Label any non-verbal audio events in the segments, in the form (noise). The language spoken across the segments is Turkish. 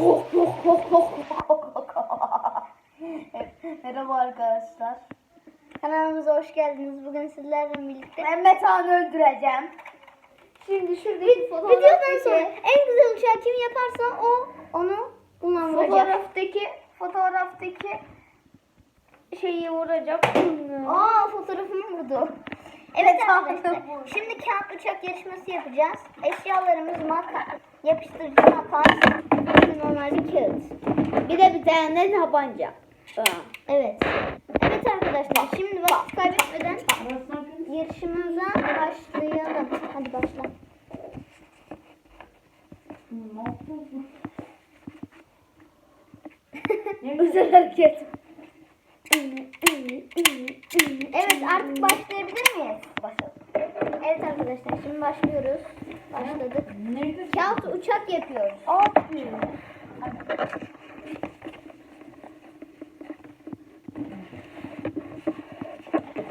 (laughs) Merhaba arkadaşlar. Kanalımıza hoş geldiniz. Bugün sizlerle birlikte Ben Metehan'ı öldüreceğim. Şimdi şuradaki videodan sonra en güzel uçağı kim yaparsa o onu vuracak. Fotoğraftaki fotoğraftaki şeyi vuracak. Aa fotoğrafımı vurdu. (laughs) Evet arkadaşlar. Şimdi kağıt uçak yarışması yapacağız. Eşyalarımız makas, yapıştırıcı makas, de normal bir kağıt. Bir de bir tane tabanca. Evet. Evet arkadaşlar şimdi vakit kaybetmeden yarışımıza başlayalım. Hadi başla. (laughs) Güzel hareket. Evet artık başlayabilir miyiz? Başladık. Evet arkadaşlar şimdi başlıyoruz. Başladık. Kağıt uçak yapıyoruz. Abi.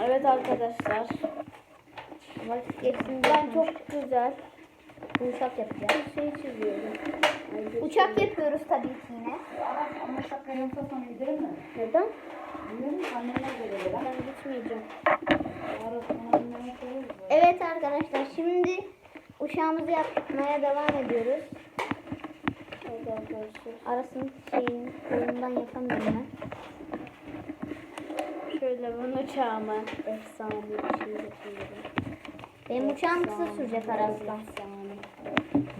Evet arkadaşlar. Vakit geçsin. Ben çok güzel uçak yapacağız. bir şey çiziyorum. Uçak yapıyoruz tabii ki yine. Ama şapka yoksa sana gidelim mi? Neden? Gidelim anneme göre Ben gitmeyeceğim. Evet arkadaşlar şimdi uçağımızı yapmaya devam ediyoruz. Evet arkadaşlar. Arasını şeyin kolundan yapamıyorum ben. Şöyle ben uçağıma efsane bir şey yapıyorum. Benim uçağım kısa sürecek arasından. Efsane.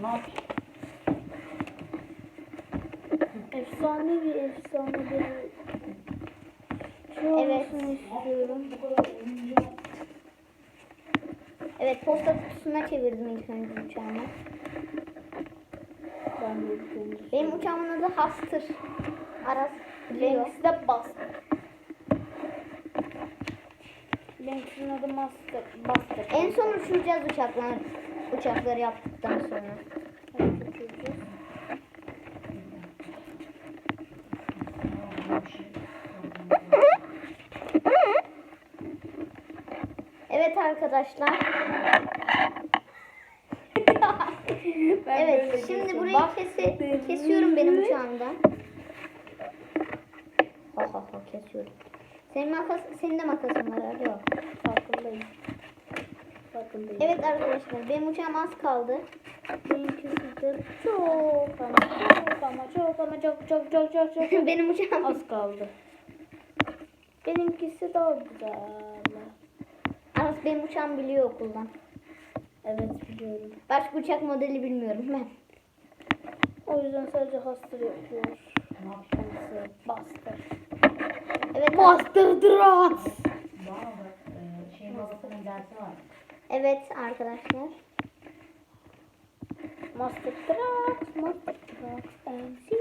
Ne yapayım? Efsane bir efsane bir şey Evet. istiyorum. Evet posta kutusuna çevirdim ilk önce uçağımı. Ben de ilk Benim uçağımın adı Hastır. Aras biliyor. Benimkisi de bastır. Benimkisinin adı Master. Bastır. En son uçuracağız uçaklar. Uçakları yaptıktan sonra. Evet, uçuracağız. Evet arkadaşlar. (laughs) Evet şimdi burayı Bak. kesi, kesiyorum benim uçağımdan. Ha ha ha kesiyorum. Senin makas, senin de makasın var hadi bak. Farkındayım. Farkındayım. Evet arkadaşlar benim uçağım az kaldı. Benimkisi de çok ama çok ama çok ama çok çok çok çok çok (laughs) benim uçağım az kaldı. Benimkisi daha güzel. Aras benim uçağım biliyor okuldan. Evet biliyorum. Başka uçak modeli bilmiyorum ben. O yüzden sadece hastır yapıyor. Kendisi bastır. Evet, Bastır drat. Bana bak, şey babasının dersi var. evet arkadaşlar. Master drat. Master drat. MC.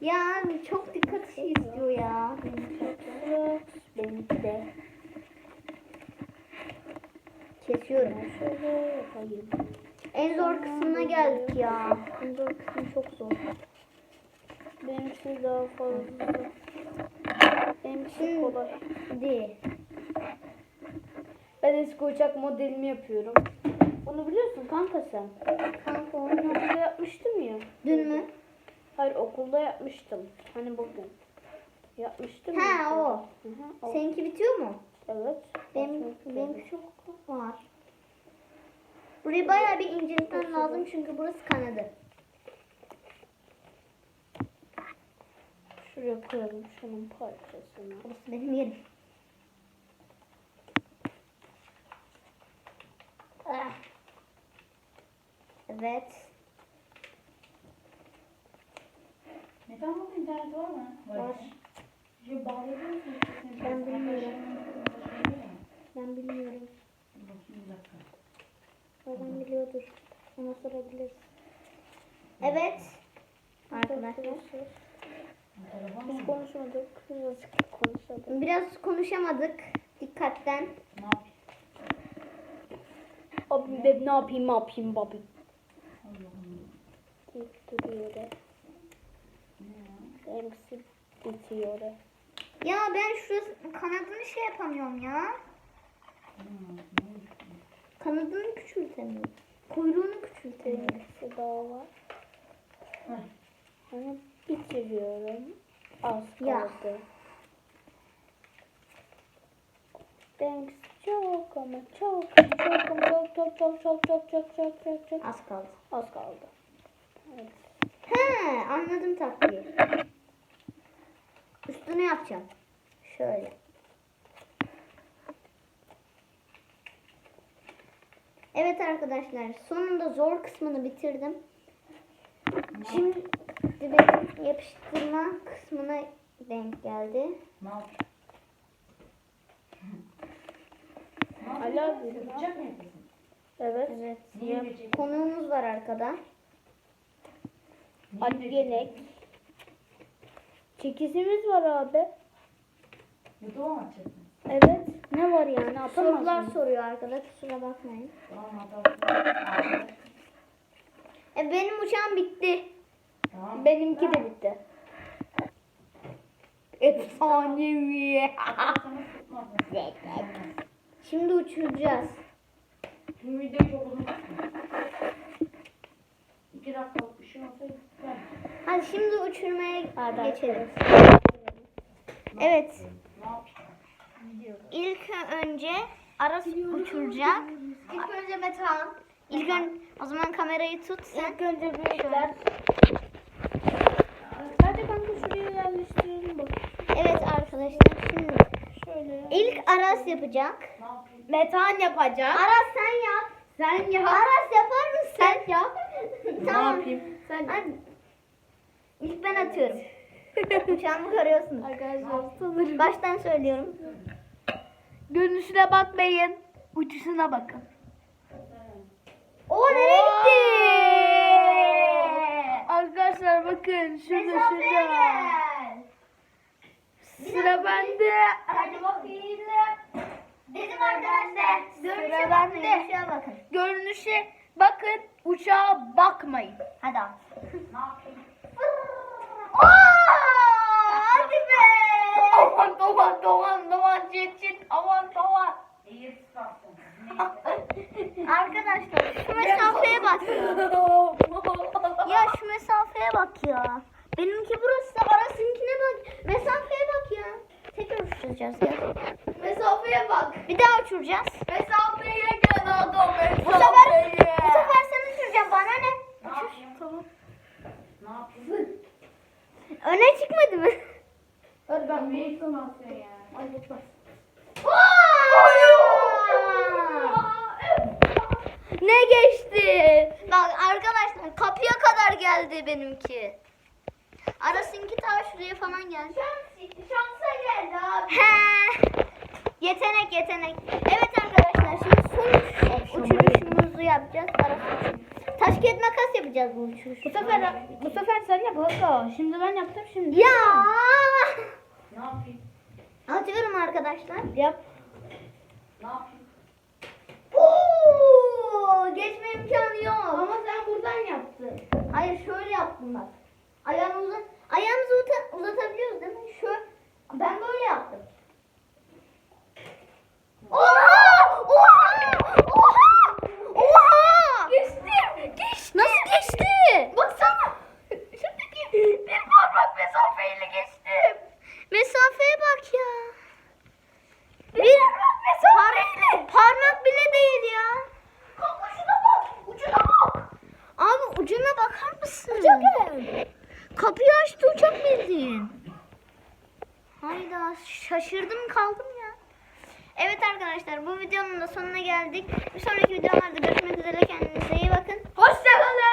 Ya çok dikkat istiyor ya. Drat. Benimki de. Kesiyorum. Şöyle yapayım. En zor kısmına geldik ya. En zor kısmı çok zor. Benimkisi daha fazla. Benimkisi kolay. Hadi. Ben eski uçak modelimi yapıyorum. Bunu biliyorsun kanka sen. Kanka onu Okulda yapmıştım ya. dün mü? Hayır okulda yapmıştım. Hani bugün. Yapmıştım Ha, o. Hı hı, o. Seninki bitiyor mu? Evet. Benim, Basmak benim çok var. Burayı bayağı bir incelikten lazım çünkü burası kanadı. Şuraya koyalım şunun parçasını. Burası benim yerim. Ah. Evet. Neden bu internet var mı? Var. Şey? Ben bilmiyorum. Ben bilmiyorum. Babam biliyordur. Ona sorabiliriz. Evet. Arkadaşlar. Biz konuşmadık. Birazcık konuşalım. Biraz konuşamadık. Dikkatten. Ne yapayım? Abi ben ne yapayım ne yapayım babi. Allah'ım. Deyip duruyor da. Ne ya? Benimkisi bitiyor da. Ya ben şurası kanadını şey yapamıyorum ya. Kanadını küçültemiyorum. Kuyruğunu küçültemiyorum. Benimkisi daha var. Hani bitiriyorum. Az Ya. kaldı. Thanks çok ama çok çok ama çok çok çok çok çok çok çok çok çok Az kaldı. az kaldı. Evet. He anladım taktiği. Üstünü yapacağım. Şöyle. Evet arkadaşlar sonunda zor kısmını bitirdim. Şimdi benim yapıştırma kısmına denk geldi. Ne yapayım? Hala mı? Evet. Evet. Konuğumuz var arkada. Niye Hadi Çekizimiz var abi. YouTube'a mı atacaksın? Evet. Ne var yani? Atamaz Sorular mıyım? soruyor arkada kusura bakmayın. Tamam atalım. E, benim uçağım bitti. Tamam. Benimki de bitti. Efsanevi. Şimdi uçuracağız. Tüm videoyu çok uzun bir şey olsaydı. Hadi şimdi uçurmaya Hadi geçelim. Evet. İlk önce Aras uçuracak. İlk önce Metehan. İlk ön, o zaman kamerayı tut sen. İlk önce büyükler. Hadi kanka şuraya yerleştirelim bak. Evet arkadaşlar şimdi Şöyle. ilk Aras yapacak. Metan yapacak. Aras sen yap. Sen yap. Aras yapar mısın? Sen yap. Tamam. yapayım? Sen Hadi. İlk ben atıyorum. Uçağımı görüyorsunuz. Arkadaşlar. Baştan söylüyorum. Görünüşüne bakmayın. Uçuşuna bakın. O nereye gitti? Arkadaşlar bakın şurada şurada. Sıra bende. Hadi bakayım. Dedim arkadaşlar. Görünüşe bakın. Görünüşe. Uçağa bakmayın. Hadi al. Ne yapayım? Oo, hadi be. Aman aman aman aman jet jet aman. Neyse. (laughs) Arkadaşlar şu mesafeye bak ya. (laughs) Ya şu mesafeye bak ya. Benimki burası da arasınkine bak. Mesafeye bak ya. Tekrar uçuracağız ya. Mesafeye bak. Bir daha uçuracağız. Mesafeye gel adam mesafeye. Bu sefer, bu sefer sen uçuracaksın bana ne? Ne yapayım? Tamam. Ne yapayım? Öne çıkmadı mı? Hadi ben bir tutamazsın ya? Ay lütfen. Ne geçti? Bak arkadaşlar kapıya kadar geldi benimki. Arasınki ta şuraya falan geldi. Şansa geldi abi. He. Yetenek yetenek. Evet arkadaşlar şimdi son uçuruşumuzu yapacağız. Arası Taş kağıt makas yapacağız bu uçuruş. Bu sefer bu sefer sen yap Hakkı. Şimdi ben yaptım şimdi. Ya. Ne yapayım? Atıyorum arkadaşlar. Yap. Ne yapayım? Oo, geçme imkanı yok. Ama sen buradan yaptın. Hayır şöyle yaptım bak. Ucuna bakar mısın? Ucuna Kapıyı açtı uçak bildin. Hayda şaşırdım kaldım ya. Evet arkadaşlar bu videonun da sonuna geldik. Bir sonraki videolarda görüşmek üzere kendinize iyi bakın. Hoşçakalın.